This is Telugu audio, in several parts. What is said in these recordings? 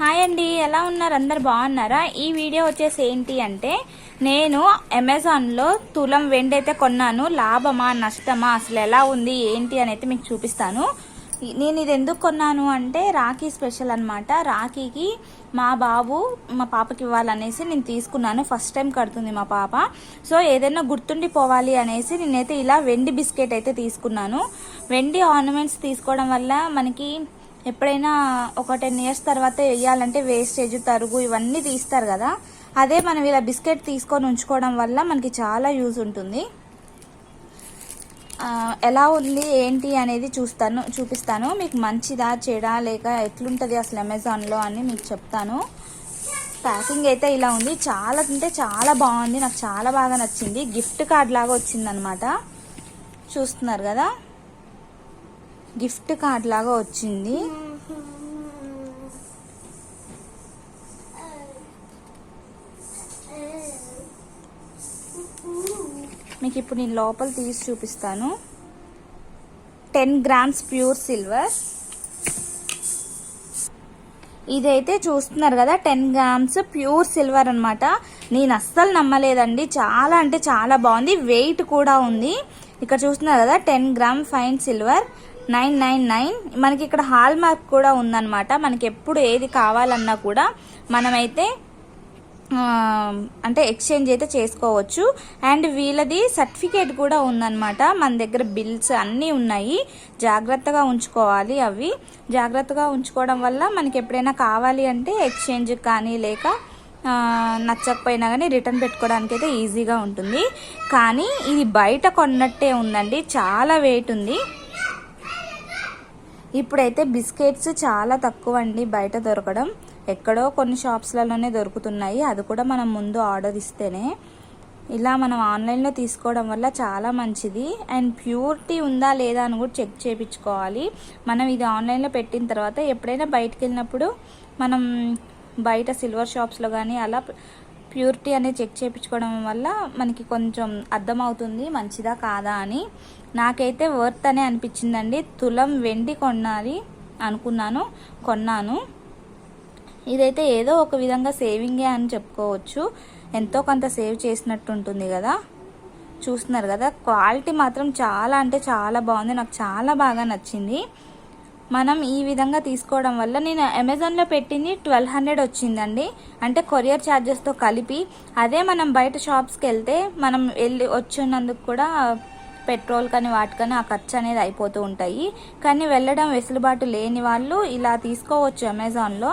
హాయ్ అండి ఎలా ఉన్నారు? అందరు బాగున్నారా? ఈ వీడియో వచ్చేసి ఏంటి అంటే నేను అమెజాన్లో తులం వెండి అయితే కొన్నాను. లాభమా నష్టమా అసలు ఎలా ఉంది ఏంటి అని అయితే మీకు చూపిస్తాను. నేను ఇది ఎందుకు కొన్నాను అంటే రాఖీ స్పెషల్ అనమాట రాఖీకి మా బాబు మా పాపకి ఇవ్వాలనేసి నేను తీసుకున్నాను. ఫస్ట్ టైం కడుతుంది మా పాప. సో ఏదైనా గుర్తుండిపోవాలి అనేసి నేనైతే ఇలా వెండి బిస్కెట్ అయితే తీసుకున్నాను. వెండి ఆర్నమెంట్స్ తీసుకోవడం వల్ల మనకి ఎప్పుడైనా ఒక టెన్ ఇయర్స్ తర్వాత వేయాలంటే వేస్టేజ్ తరుగు ఇవన్నీ తీస్తారు కదా. అదే మనం ఇలా బిస్కెట్ తీసుకొని ఉంచుకోవడం వల్ల మనకి చాలా యూజ్ ఉంటుంది. ఎలా ఉంది ఏంటి అనేది చూస్తాను చూపిస్తాను. మీకు మంచిదా చెడా లేక ఎట్లుంటుంది అసలు అమెజాన్లో అని మీకు చెప్తాను. ప్యాకింగ్ అయితే ఇలా ఉంది. చాలా అంటే చాలా బాగుంది. నాకు చాలా బాగా నచ్చింది. గిఫ్ట్ కార్డ్ లాగా వచ్చిందనమాట. చూస్తున్నారు కదా. గిఫ్ట్ కార్డ్ లాగా వచ్చింది. మీకు ఇప్పుడు నేను లోపల తీసి చూపిస్తాను. Ten grams pure silver. ఇదైతే చూస్తున్నారు కదా టెన్ గ్రామ్స్ ప్యూర్ సిల్వర్ అనమాట నేను అస్సలు నమ్మలేదండి. చాలా అంటే చాలా బాగుంది. వెయిట్ కూడా ఉంది. ఇక్కడ చూస్తున్నారు కదా ten gram fine silver. Nine nine nine. మనకి ఇక్కడ హాల్ మార్క్ కూడా ఉందన్నమాట. మనకి ఎప్పుడు ఏది కావాలన్నా కూడా మనమైతే అంటే ఎక్స్చేంజ్ అయితే చేసుకోవచ్చు. అండ్ వీళ్ళది సర్టిఫికేట్ కూడా ఉందన్నమాట. మన దగ్గర బిల్స్ అన్నీ ఉన్నాయి. జాగ్రత్తగా ఉంచుకోవాలి అవి. జాగ్రత్తగా ఉంచుకోవడం వల్ల మనకి ఎప్పుడైనా కావాలి అంటే ఎక్స్చేంజ్ కానీ లేక నచ్చకపోయినా కానీ రిటర్న్ పెట్టుకోవడానికి అయితే ఈజీగా ఉంటుంది. కానీ ఇది బయట కొన్నట్టే ఉందండి. చాలా వెయిట్ ఉంది. ఇప్పుడైతే బిస్కెట్స్ చాలా తక్కువ అండి బయట దొరకడం. ఎక్కడో కొన్ని షాప్స్లలోనే దొరుకుతున్నాయి. అది కూడా మనం ముందు ఆర్డర్ ఇస్తేనే. ఇలా మనం ఆన్లైన్లో తీసుకోవడం వల్ల చాలా మంచిది. అండ్ ప్యూరిటీ ఉందా లేదా అని కూడా చెక్ చేయించుకోవాలి మనం ఇది ఆన్లైన్లో పెట్టిన తర్వాత ఎప్పుడైనా బయటికి వెళ్ళినప్పుడు మనం బయట సిల్వర్ షాప్స్లో కానీ అలా ప్యూరిటీ అనేది చెక్ చేయించుకోవడం వల్ల మనకి కొంచెం అర్థమవుతుంది మంచిదా కాదా అని. నాకైతే వర్త్ అనే అనిపించిందండి. తులం వెండి కొనాలి అనుకున్నాను కొన్నాను. ఇదైతే ఏదో ఒక విధంగా సేవింగే అని చెప్పుకోవచ్చు. ఎంతో కొంత సేవ్ చేసినట్టు ఉంటుంది కదా. చూస్తున్నారు కదా క్వాలిటీ మాత్రం చాలా అంటే చాలా బాగుంది. నాకు చాలా బాగా నచ్చింది. మనం ఈ విధంగా తీసుకోవడం వల్ల నేను అమెజాన్లో పెట్టింది ట్వెల్వ్ హండ్రెడ్ వచ్చిందండి. అంటే కొరియర్ ఛార్జెస్తో కలిపి అదే మనం బయట షాప్స్కి వెళ్తే మనం వెళ్ళి వచ్చినందుకు కూడా పెట్రోల్ కానీ వాటికని ఆ ఖర్చు అనేది అయిపోతూ ఉంటాయి. కానీ వెళ్ళడం వెసులుబాటు లేని వాళ్ళు ఇలా తీసుకోవచ్చు అమెజాన్లో.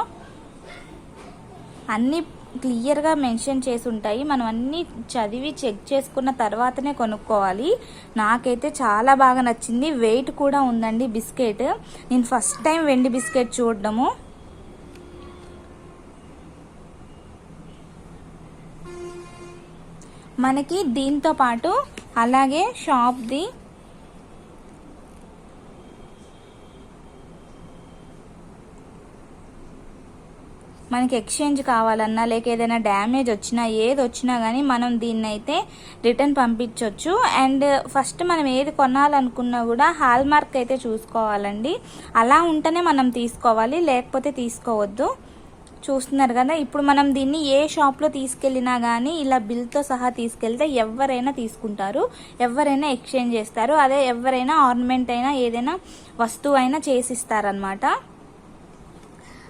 అన్నీ క్లియర్గా మెన్షన్ చేసి ఉంటాయి మనం అన్నీ చదివి చెక్ చేసుకున్న తర్వాతనే కొనుక్కోవాలి. నాకైతే చాలా బాగా నచ్చింది. వెయిట్ కూడా ఉందండి బిస్కెట్. నేను ఫస్ట్ టైం వెండి బిస్కెట్ చూడడము. మనకి దీంతో పాటు అలాగే షాప్ది మనకి ఎక్స్చేంజ్ కావాలన్నా లేక ఏదైనా డ్యామేజ్ వచ్చినా ఏది వచ్చినా కానీ మనం దీన్ని అయితే రిటర్న్ పంపించవచ్చు అండ్ ఫస్ట్ మనం ఏది కొనాలనుకున్నా కూడా హాల్ మార్క్ అయితే చూసుకోవాలండి. అలా ఉంటేనే మనం తీసుకోవాలి లేకపోతే తీసుకోవద్దు. చూస్తున్నారు కదా ఇప్పుడు మనం దీన్ని ఏ షాప్లో తీసుకెళ్ళినా కానీ ఇలా బిల్తో సహా తీసుకెళ్తే ఎవరైనా తీసుకుంటారు ఎవరైనా ఎక్స్చేంజ్ చేస్తారు అదే ఎవరైనా ఆర్నమెంట్ అయినా ఏదైనా వస్తువు అయినా చేసిస్తారనమాట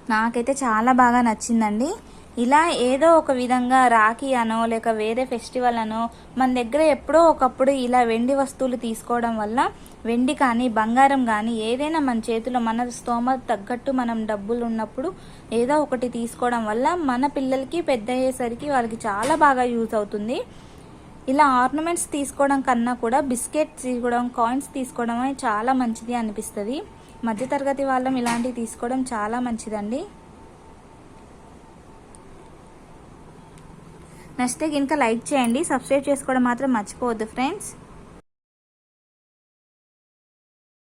నాకైతే చాలా బాగా నచ్చిందండి. ఇలా ఏదో ఒక విధంగా రాఖీ అనో లేక వేరే ఫెస్టివల్ అనో మన దగ్గర ఎప్పుడో ఒకప్పుడు ఇలా వెండి వస్తువులు తీసుకోవడం వల్ల వెండి కానీ బంగారం కానీ ఏదైనా మన చేతిలో మన స్తోమత తగ్గట్టు మనం డబ్బులు ఉన్నప్పుడు ఏదో ఒకటి తీసుకోవడం వల్ల మన పిల్లలకి పెద్ద అయ్యేసరికి వాళ్ళకి చాలా బాగా యూజ్ అవుతుంది. ఇలా ఆర్నమెంట్స్ తీసుకోవడం కన్నా కూడా బిస్కెట్స్ తీసుకోవడం కాయిన్స్ తీసుకోవడం అనేది చాలా మంచిది అనిపిస్తుంది. మధ్యతరగతి వాళ్ళం ఇలాంటివి తీసుకోవడం చాలా మంచిదండి. నచ్చితే కనుక లైక్ చేయండి. సబ్స్క్రైబ్ చేసుకోవడం మాత్రం మర్చిపోవద్దు ఫ్రెండ్స్.